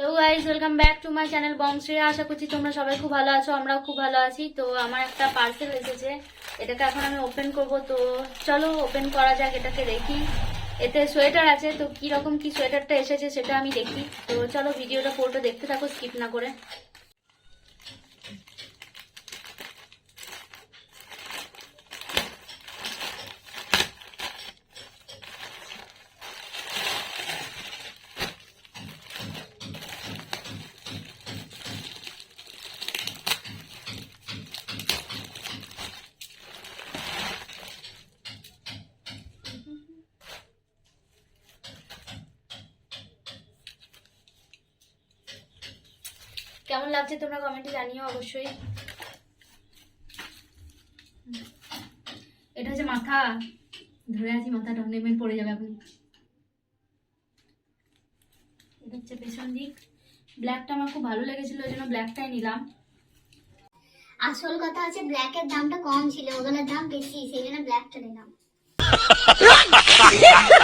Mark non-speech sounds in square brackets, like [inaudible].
Hello guys welcome back to my channel Bangshri আশা করছি তোমরা সবাই খুব ভালো আছো, আমরাও খুব ভালো আছি। তো আমার একটা পার্সেল এসেছে, এটাকে এখন আমি ওপেন করব। তো চলো ওপেন করা যাক, এটাকে দেখি। এতে সোয়েটার আছে, তো কি রকম কি সোয়েটারটা এসেছে সেটা আমি দেখি। তো চলো ভিডিওটা পুরোটা দেখতে থাকো স্কিপ না করে। কেমন লাগছে তোমরা কমেন্টে জানিও অবশ্যই। এটা হচ্ছে মাথা। ধরে আছি মাথাটা নেমে পড়ে যাবে আপনি এটা হচ্ছে পেছন দিক। ব্ল্যাকটা আমার খুব ভালো লেগেছিল ওই জন্য ব্ল্যাকটাই নিলাম। আসল কথা হচ্ছে ব্ল্যাকের দামটা কম ছিল ওগুলোর দাম বেশি সেই জন্য ব্ল্যাকটা নিলাম। [laughs]